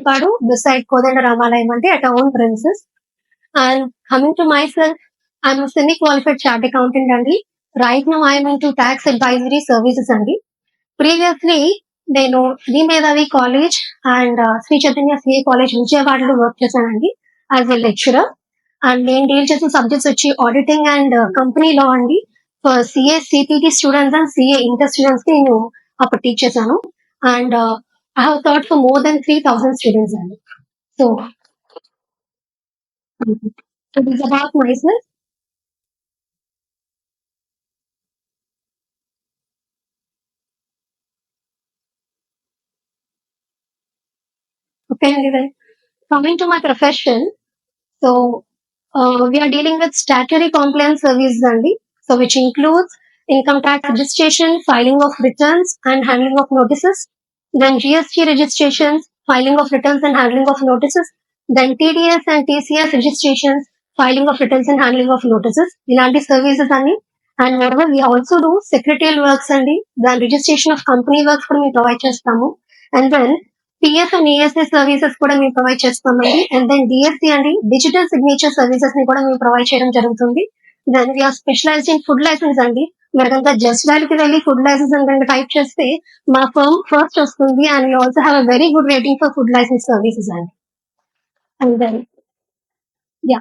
పెట్టుపాడు beside Kodanda Ramalayam అంటే at own princess and coming to my self I'm semi qualified chartered accountant అండి. Right now I'm into tax advisory services అండి. Previously నేను Sri Medhavi college and Sri Chaitanya CA college విజయవాడలో work చేశానండి as a lecturer and నేను deal చేసిన subjects వచ్చి auditing and. Company లో అండి CA CPT students and CA inter స్టూడెంట్స్కి నేను అప్పుడు టీచ్ చేశాను. And I have taught for more than 3,000 students. So, it is about myself. Okay, then coming to my profession, so uh, we are dealing with statutory compliance services only, so which includes income tax registration, filing of returns, and handling of notices, then GST registrations, filing of returns and handling of notices, then TDS and TCS registrations, filing of returns and handling of notices, ఇలాంటి services అన్ని and moreover we also do secretarial works అండి దాని registration of company works కూడా మేము provide చేస్తాము and then PF and ASA services కూడా మేము provide చేస్తామండి అండ్ దెన్ డిఎస్సి అండి డిజిటల్ సిగ్నేచర్ సర్వీసెస్ని కూడా మేము ప్రొవైడ్ చేయడం జరుగుతుంది then we're specialised in food licence అండి మీరు జస్ట్కి వెళ్ళి ఫుడ్ లైసెన్స్ అంటే టైప్ చేస్తే మా ఫర్మ్ ఫస్ట్ వస్తుంది and we also have a very good rating for food licence services అండి. అండ్ దెన్ యా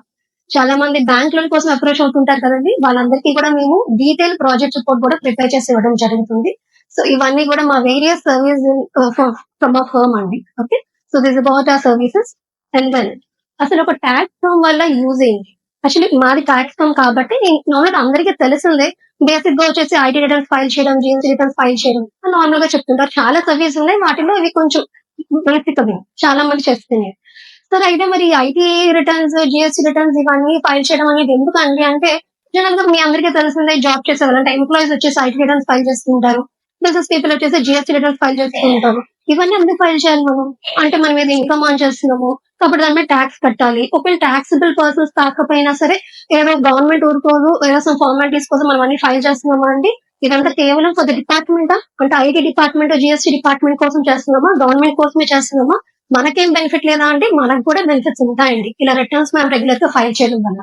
చాలా మంది బ్యాంక్ లోన్ కోసం అప్రోచ్ అవుతుంటారు కదండి. వాళ్ళందరికీ కూడా మేము డీటెయిల్ ప్రాజెక్ట్ రిపోర్ట్ కూడా ప్రిపేర్ చేసి ఇవ్వడం జరుగుతుంది. సో ఇవన్నీ కూడా మా various service from a firm అండి. Okay so this about uh services and then అసలు ఒక ట్యాక్స్ ఫర్మ్ వల్ల యూజ్ ఏంటి? యాక్చువల్లీ మాది ట్యాక్స్ ఫర్మ్ కాబట్టి నార్మల్ అందరికీ తెలిసిందే బేసిక్గా వచ్చేసి ఐటీ రిటర్న్స్ ఫైల్ చేయడం జిఎస్టీ రిటర్న్స్ ఫైల్ చేయడం. నార్మల్గా చెప్తుంటారు. చాలా సర్వీస్ ఉన్నాయి. వాటిలో ఇవి కొంచెం బేసిక్ అవి చాలా మంది చేస్తున్నాయి సరే అయితే మరి ఐటీ రిటర్న్స్ జిఎస్టీ రిటర్న్స్ ఇవన్నీ ఫైల్ చేయడం అనేది ఎందుకండి అంటే జనరల్గా మీ అందరికీ తెలిసిందే జాబ్ చేసే వాళ్ళు అంటే ఎంప్లాయీస్ వచ్చేసి ఐటీ రిటర్న్స్ ఫైల్ చేస్తుంటారు. బిజినెస్ పీపుల్ వచ్చేసి జిఎస్టీ రిటర్న్స్ ఫైల్ చేస్తుంటారు. ఇవన్నీ ఎందుకు ఫైల్ చేయాలి మనం? అంటే మనం ఏదో ఇన్కమ్ ఆన్ చేస్తున్నాము కాబట్టి దాని మీద ట్యాక్స్ కట్టాలి. ఒకవేళ ట్యాక్సిబుల్ పర్సన్స్ కాకపోయినా సరే ఏదో గవర్నమెంట్ ఊరుకోదు ఏదో సమ్ ఫార్మాలిటీస్ కోసం మనం అన్ని ఫైల్ చేస్తున్నామా అండి? ఇదంతా కేవలం ఫర్ ద డిపార్ట్మెంట్ అంటే ఐటీ డిపార్ట్మెంట్ జిఎస్టీ డిపార్ట్మెంట్ కోసం చేస్తున్నామా? గవర్నమెంట్ కోసమే చేస్తున్నామా? మనకేం బెనిఫిట్ లేదా అంటే మనకు కూడా బెనిఫిట్స్ ఉంటాయండి. ఇలా రిటర్న్స్ మనం రెగ్యులర్గా ఫైల్ చేయడం వల్ల.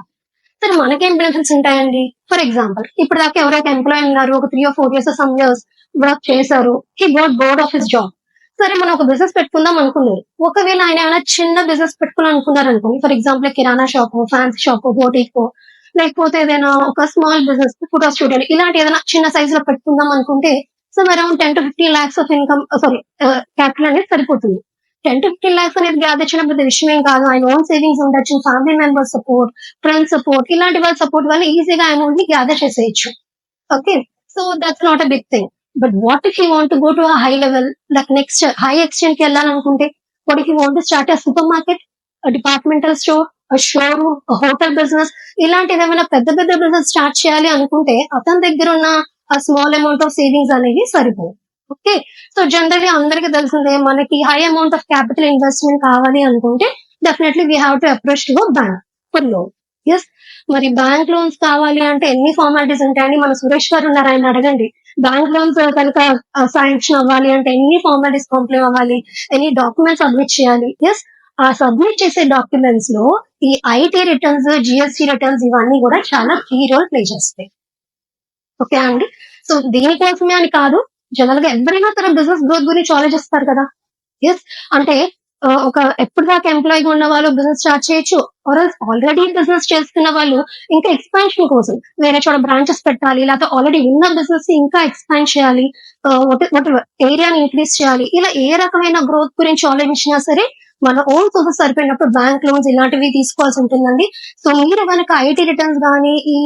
సరే మనకేం బెనిఫిట్స్ ఉంటాయండి? ఫర్ ఎగ్జాంపుల్ ఇప్పుడు దాకా ఎవరైతే ఎంప్లాయ్ ఉన్నారు ఒక three or four years some years work చేశారు he got bored of his job సరే మనం ఒక బిజినెస్ పెట్టుకుందాం అనుకున్నారు ఒకవేళ ఆయన ఏమైనా చిన్న బిజినెస్ పెట్టుకోవాలనుకున్నారు అనుకోండి for example kirana shop fancy shop బోటీకో లేకపోతే ఏదైనా ఒక స్మాల్ బిజినెస్ ఫోటో స్టూడియో ఇలాంటి ఏదైనా చిన్న సైజ్లో పెట్టుకుందాం అనుకుంటే so around ten to fifteen lakhs of income sorry capital అనేది సరిపోతుంది. టెన్ టు ఫిఫ్టీన్ లాక్స్ అనేది గ్యాదర్ చేయడం పెద్ద విషయం ఏం కాదు. ఆయన ఓన్ సేవింగ్స్ ఉండొచ్చు family members support friends support ఇలాంటి వాళ్ళ సపోర్ట్ వల్ల ఈజీగా అమౌంట్ని గ్యాదర్ చేసేయచ్చు. Okay so that's not a big thing but what if you want go to high level like next high ఎక్స్టెంట్కి వెళ్ళాలనుకుంటే what if you want start a supermarket departmental store showroom hotel business ఇలాంటివి ఏమైనా పెద్ద పెద్ద business start చేయాలి అనుకుంటే అతని దగ్గర ఉన్న ఆ స్మాల్ అమౌంట్ ఆఫ్ సేవింగ్స్ అనేవి సరిపోవు. ఓకే సో జనరల్లీ అందరికీ తెలిసిందే మనకి high amount of capital investment కావాలి అనుకుంటే definitely we have to approach to bank for loan yes మరి బ్యాంక్ లోన్స్ కావాలి అంటే ఎన్ని ఫార్మాలిటీస్ ఉంటాయండి మన సురేష్ గారు ఉన్నారు ఆయన అడగండి. బ్యాంక్ లోన్స్ కనుక శాంక్షన్ అవ్వాలి అంటే ఎన్ని ఫార్మాలిటీస్ కంప్లీట్ అవ్వాలి? ఎన్ని డాక్యుమెంట్స్ సబ్మిట్ చేయాలి? ఎస్ ఆ సబ్మిట్ చేసే డాక్యుమెంట్స్లో ఈ ఐటీ రిటర్న్స్ జిఎస్టీ రిటర్న్స్ ఇవన్నీ కూడా చాలా కీ రోల్ ప్లే చేస్తాయి. ఓకే అండి? సో దీనికోసమే అని కాదు జనరల్గా ఎవరైనా తన బిజినెస్ గ్రోత్ గురించి ఆలోచిస్తారు కదా? ఎస్ అంటే ఒక ఎప్పుడు దాకా ఎంప్లాయీగా ఉన్న వాళ్ళు బిజినెస్ స్టార్ట్ చేయొచ్చు ఆల్రెడీ బిజినెస్ చేస్తున్న వాళ్ళు ఇంకా ఎక్స్పాన్షన్ కోసం వేరే చోట బ్రాంచెస్ పెట్టాలి లేకపోతే ఆల్రెడీ ఉన్న బిజినెస్ ఇంకా ఎక్స్పాండ్ చేయాలి. ఏరియాని ఇంక్రీస్ చేయాలి. ఇలా ఏ రకమైన గ్రోత్ గురించి ఆలోచించినా సరే మన ఓన్ సోర్సెస్ సరిపోయినప్పుడు బ్యాంక్ లోన్స్ ఇలాంటివి తీసుకోవాల్సి ఉంటుందండి. సో మీరు కనుక ఐటీ రిటర్న్స్ కానీ ఈ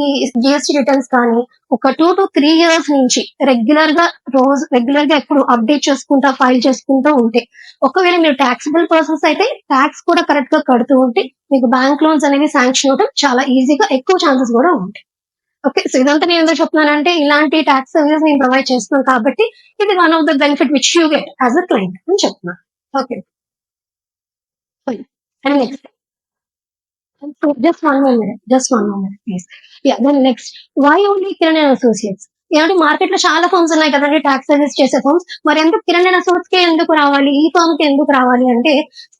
జిఎస్టీ రిటర్న్స్ కానీ ఒక టూ టు త్రీ ఇయర్స్ నుంచి రెగ్యులర్గా రోజు రెగ్యులర్గా ఎప్పుడు అప్డేట్ చేసుకుంటా ఫైల్ చేసుకుంటూ ఉంటే ఒకవేళ మీరు ట్యాక్సిబుల్ పర్సన్స్ అయితే ట్యాక్స్ కూడా కరెక్ట్గా కడుతూ ఉంటే మీకు బ్యాంక్ లోన్స్ అనేవి శాంక్షన్ అవడం చాలా ఈజీగా ఎక్కువ ఛాన్సెస్ కూడా ఉంటాయి. ఓకే సో ఇదంతా నేను ఎందుకు చెప్తున్నానంటే ఇలాంటి ట్యాక్స్ సర్వీస్ నేను ప్రొవైడ్ చేస్తున్నాను కాబట్టి ఇది one of the benefit which you get as a client అని చెప్తున్నాను. Okay and next just one more minute. Just one more minute please. Yeah then next. Why only kiran and associates? ఏమంటే మార్కెట్లో చాలా forms ఉన్నాయి కదండి tax service చేసే forms మరి ఎందుకు కిరణ్ అండ్ అసోట్స్కి ఎందుకు రావాలి? ఈ ఫామ్కి ఎందుకు రావాలి అంటే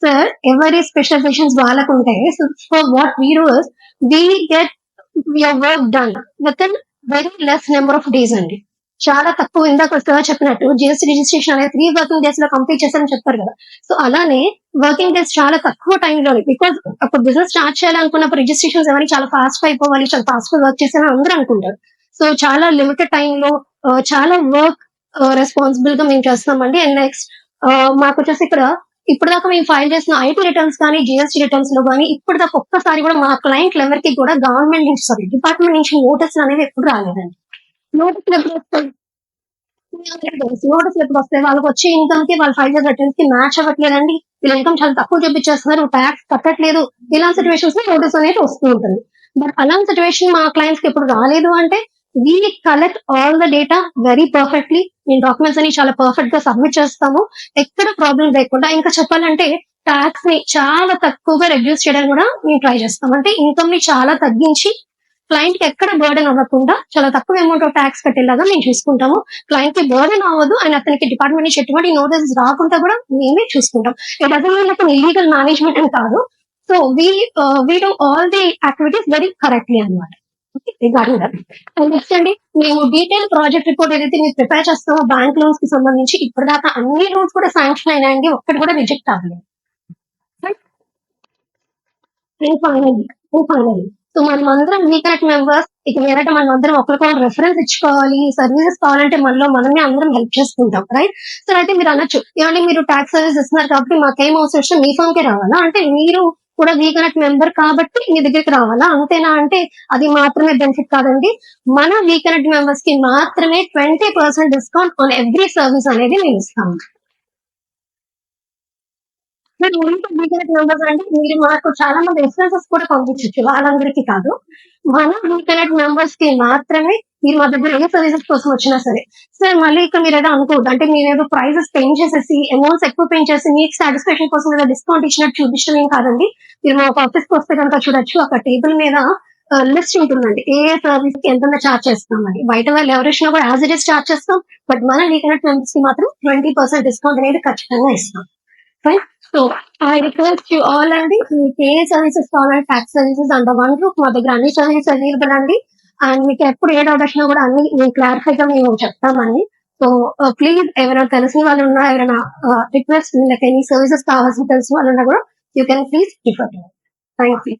సార్ ఎవరి స్పెషలైజేషన్స్ వాళ్ళకు ఉంటాయి so for what we do we get your work done with in very less number of days అండి. చాలా తక్కువ. ఇందాక సార్ చెప్పినట్టు జిఎస్టీ రిజిస్ట్రేషన్ అనేది త్రీ వర్కింగ్ డేస్లో కంప్లీట్ చేస్తారని చెప్పారు కదా. సో అలానే వర్కింగ్ డేస్ చాలా తక్కువ టైంలో బికాస్ ఒక బిజినెస్ స్టార్ట్ చేయాలనుకున్నప్పుడు రిజిస్ట్రేషన్స్ ఎవరి చాలా ఫాస్ట్ అయిపోవాలి చాలా ఫాస్ట్గా వర్క్ చేయాలని అందరూ అనుకుంటారు. సో చాలా లిమిటెడ్ టైంలో uh, చాలా వర్క్ రెస్పాన్సిబుల్ uh, గా మేము చేస్తామండి అండ్ నెక్స్ట్ uh, మాకు వచ్చేసి ఇక్కడ ఇప్పుడు దాకా మేము ఫైల్ చేసిన ఐటీ రిటర్న్స్ కానీ జిఎస్టీ రిటర్న్స్లో కానీ ఇప్పుడు దాకా ఒక్కసారి కూడా మా క్లయింట్లు ఎవరికి కూడా గవర్నమెంట్ నుంచి సారీ డిపార్ట్మెంట్ నుంచి నోటీసులు అనేవి ఎప్పుడు రాలేదండి. నోటీసులు ఎప్పుడు వస్తాయి? నోటీసులు ఎప్పుడు వస్తాయి వాళ్ళకి వచ్చే ఇన్కమ్కి వాళ్ళ ఫైల్ చేసిన రిటర్న్స్కి మ్యాచ్ అవ్వట్లేదండి. వీళ్ళ ఇన్కమ్ చాలా తక్కువ చూపించేస్తున్నారు. ట్యాక్స్ కట్టట్లేదు. ఇలాంటి సిచ్యువేషన్స్లో నోటీస్ అనేది వస్తూ ఉంటుంది. బట్ అలాంటి సిచ్యువేషన్ మా క్లయింట్స్కి ఎప్పుడు రాలేదు అంటే we collect all the data very perfectly మేము డాక్యుమెంట్స్ అని చాలా పర్ఫెక్ట్గా సబ్మిట్ చేస్తాము. ఎక్కడ ప్రాబ్లం లేకుండా ఇంకా చెప్పాలంటే ట్యాక్స్ని చాలా తక్కువగా రెడ్యూస్ చేయడానికి కూడా మేము ట్రై చేస్తాం అంటే ఇన్కమ్ని చాలా తగ్గించి క్లయింట్కి ఎక్కడ బర్డెన్ అవ్వకుండా చాలా తక్కువ అమౌంట్ ఆఫ్ ట్యాక్స్ కట్టేలాగా మేము చూసుకుంటాము. క్లయింట్కి బర్డెన్ అవ్వదు అండ్ అతనికి డిపార్ట్మెంట్ నుంచి ఎటువంటి నోటీస్ రాకుండా కూడా మేమే చూసుకుంటాం. ఇట్ డజన్ ఇల్లీగల్ మేనేజ్మెంట్ అని కాదు. So we we do all the activities very correctly అనమాట నెక్స్ట్ అండి మేము డీటెయిల్ ప్రాజెక్ట్ రిపోర్ట్ ఏదైతే మీరు ప్రిపేర్ చేస్తామో బ్యాంక్ లోన్స్కి సంబంధించి ఇప్పటిదాకా అన్ని లోన్స్ కూడా శాంక్షన్ అయినాయండి. ఒక్కటి కూడా రిజెక్ట్ అవ్వలేదు. ఫైనల్ ఫైనల్ సో మనం అందరం వీకరెక్ట్ మెంబర్స్. ఇక వేరే మనం అందరం ఒకరికొకరు రెఫరెన్స్ ఇచ్చుకోవాలి. సర్వీసెస్ కావాలంటే మనలో మనమే అందరం హెల్ప్ చేసుకుంటాం రైట్ సో అయితే మీరు అనొచ్చు ఏమంటే మీరు ట్యాక్స్ సర్వీస్ ఇస్తున్నారు కాబట్టి మాకేం అవసరం వచ్చినా మీ ఫోన్ కే రావాలా? అంటే మీరు కూడా వీకనెట్ మెంబర్ కాబట్టి మీ దగ్గరికి రావాలా? అంతేనా? అంటే అది మాత్రమే బెనిఫిట్ కాదండి. మన వీకనెట్ మెంబర్స్కి మాత్రమే twenty percent discount on every service అనేది మేము ఇస్తాము మరి వీకనెట్ మెంబర్స్ అంటే మీరు మాకు చాలా మంది ఎక్స్పెన్సెస్ కూడా పంపించవచ్చు వాళ్ళందరికీ కాదు. మన వీకెనెట్ మెంబర్స్కి మాత్రమే మీరు మా దగ్గర ఏ సర్వీసెస్ కోసం వచ్చినా సరే. సార్ మళ్ళీ ఇక్కడ మీరు ఏదో అనుకోవద్దు. అంటే మీరు ఏదో ప్రైజెస్ పెంచేసేసి అమౌంట్స్ ఎక్కువ పెంచేసి మీకు సాటిస్ఫాక్షన్ కోసం ఏదో డిస్కౌంట్ ఇచ్చినట్టు చూపించడం ఏం కాదండి. మీరు మా ఆఫీస్కి వస్తే కనుక చూడొచ్చు. అక్కడ టేబుల్ మీద లిస్ట్ ఉంటుందండి. ఏ సర్వీస్కి ఎంత చార్జ్ చేస్తామని బయట వాళ్ళు ఎవరు ఇచ్చినా కూడా యాజ్ ఇట్ ఇస్ చార్జ్ చేస్తాం. బట్ మన వీకెనెట్ మెంబర్స్కి మాత్రం ట్వంటీ పర్సెంట్ డిస్కౌంట్ అనేది ఖచ్చితంగా ఇస్తాం. Fine so I request you all అండి మీకు ఏ సర్వీసెస్ కావాలంటే tax services and one roof మా దగ్గర అన్ని సర్వీసెస్ అవైలబుల్ అండి. అండ్ మీకు ఎప్పుడు ఏ డౌట్ వచ్చినా కూడా అన్ని మేము క్లారిఫై గా మేము చెప్తామండి. సో ప్లీజ్ uh, ఎవరైనా తెలిసిన వాళ్ళు ఉన్నా ఎవరైనా రిక్వెస్ట్ మీకు ఎనీ సర్వీసెస్ కావాల్సిన తెలిసిన వాళ్ళు ఉన్నా కూడా you can please refer thank you